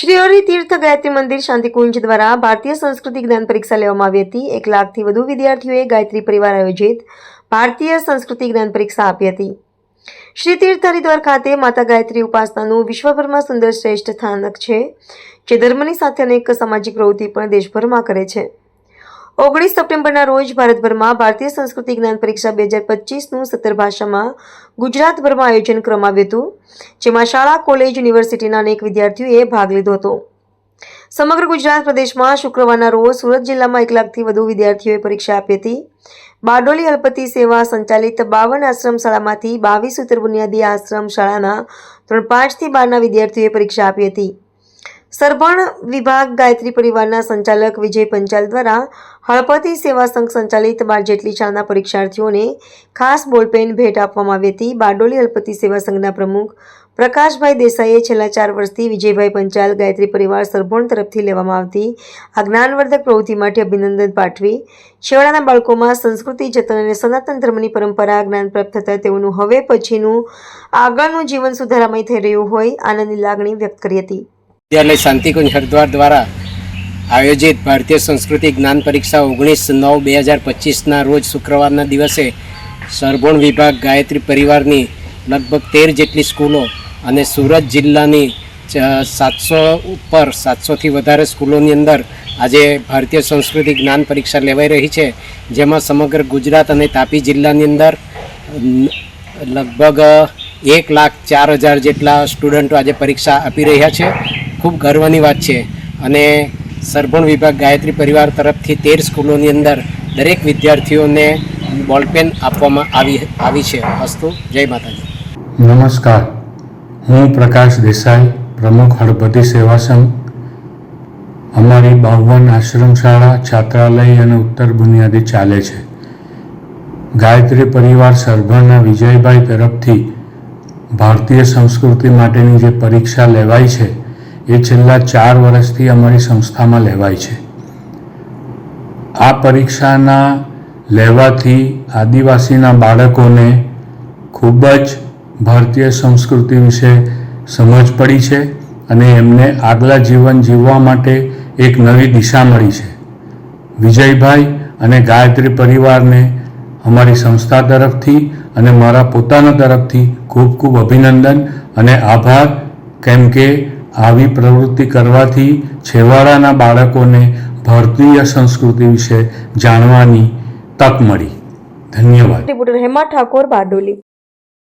શ્રી હરિ તીર્થ ગાયત્રી મંદિર શાંતિકુંજ દ્વારા ભારતીય સંસ્કૃતિ જ્ઞાન પરીક્ષા લેવામાં આવી હતી. એક લાખથી વધુ વિદ્યાર્થીઓએ ગાયત્રી પરિવાર આયોજિત ભારતીય સંસ્કૃતિ જ્ઞાન પરીક્ષા આપી હતી. શ્રી તીર્થ હરિદ્વાર ખાતે માતા ગાયત્રી ઉપાસનાનું વિશ્વભરમાં સુંદર શ્રેષ્ઠ સ્થાનક છે, જે ધર્મની સાથે અનેક સામાજિક પ્રવૃત્તિ પણ દેશભરમાં કરે છે. ઓગણીસ સપ્ટેમ્બરના રોજ ભારતભરમાં ભારતીય સંસ્કૃતિ જ્ઞાન પરીક્ષા બે હજાર પચીસનું સત્તર ભાષામાં ગુજરાતભરમાં આયોજન કરવામાં આવ્યું હતું, જેમાં શાળા, કોલેજ, યુનિવર્સિટીના અનેક વિદ્યાર્થીઓએ ભાગ લીધો હતો. સમગ્ર ગુજરાત પ્રદેશમાં શુક્રવારના રોજ સુરત જિલ્લામાં એક લાખથી વધુ વિદ્યાર્થીઓએ પરીક્ષા આપી હતી. બારડોલી અલ્પતિ સેવા સંચાલિત બાવન આશ્રમ શાળામાંથી બાવીસ ઉત્તર બુનિયાદી આશ્રમ શાળાના ધોરણ પાંચથી બારના વિદ્યાર્થીઓએ પરીક્ષા આપી હતી. સરભણ વિભાગ ગાયત્રી પરિવારના સંચાલક વિજય પંચાલ દ્વારા હળપતિ સેવા સંઘ સંચાલિત બાર જેટલી શાળાના પરીક્ષાર્થીઓને ખાસ બોલપેન ભેટ આપવામાં આવી હતી. બારડોલી હળપતિ સેવા સંઘના પ્રમુખ પ્રકાશભાઈ દેસાઈએ છેલ્લા ચાર વર્ષથી વિજયભાઈ પંચાલ, ગાયત્રી પરિવાર સરભોણ તરફથી લેવામાં આવતી આ જ્ઞાનવર્ધક પ્રવૃત્તિ માટે અભિનંદન પાઠવી. છેવાડાના બાળકોમાં સંસ્કૃતિ, જતન અને સનાતન ધર્મની પરંપરા જ્ઞાન પ્રાપ્ત થતાં તેઓનું હવે પછીનું આગળનું જીવન સુધારામય થઈ રહ્યું હોય આનંદની લાગણી વ્યક્ત કરી હતી. વિદ્યાલય શાંતિકુંજ હરિદ્વાર દ્વારા આયોજિત ભારતીય સંસ્કૃતિ જ્ઞાન પરીક્ષા ઓગણીસ નવ બે હજાર પચીસના રોજ શુક્રવારના દિવસે સરભોણ વિભાગ ગાયત્રી પરિવારની લગભગ તેર જેટલી સ્કૂલો અને સુરત જિલ્લાની સાતસો ઉપર સાતસોથી વધારે સ્કૂલોની અંદર આજે ભારતીય સંસ્કૃતિ જ્ઞાન પરીક્ષા લેવાઈ રહી છે. જેમાં સમગ્ર ગુજરાત અને તાપી જિલ્લાની અંદર લગભગ એક લાખ ચાર હજાર જેટલા સ્ટુડન્ટો આજે પરીક્ષા આપી રહ્યા છે. ખૂબ ગર્વની વાત છે. અને સરભણ વિભાગ ગાયત્રી પરિવાર તરફથી તેર સ્કૂલોની અંદર દરેક વિદ્યાર્થીઓને બોલપેન આપવામાં આવી આવી છે. અસ્તુ, જય માતાજી. નમસ્કાર. હું પ્રકાશ દેસાઈ, પ્રમુખ હળપતિ સેવા સંઘ. અમારી બાવન આશ્રમ શાળા છાત્રાલય અને ઉત્તર બુનિયાદી ચાલે છે. ગાયત્રી પરિવાર સરભણના વિજયભાઈ તરફથી ભારતીય સંસ્કૃતિ માટેની જે પરીક્ષા લેવાય છે એ છેલ્લા ચાર વર્ષથી અમારી સંસ્થામાં લેવાય છે. આ પરીક્ષાના લેવાથી આદિવાસીના બાળકોને ખૂબ જ ભારતીય સંસ્કૃતિ વિશે સમજ પડી છે અને એમને આગલા જીવન જીવવા માટે એક નવી દિશા મળી છે. વિજયભાઈ અને ગાયત્રી પરિવારને અમારી સંસ્થા તરફથી અને મારા પોતાના તરફથી ખૂબ ખૂબ અભિનંદન અને આભાર, કેમ કે આવી પ્રવૃત્તિ કરવાથી છેવાડાના બાળકોને ભારતીય સંસ્કૃતિ વિશે જાણવાની તક મળી. ધન્યવાદ. હેમા ઠાકોર બારડોલી.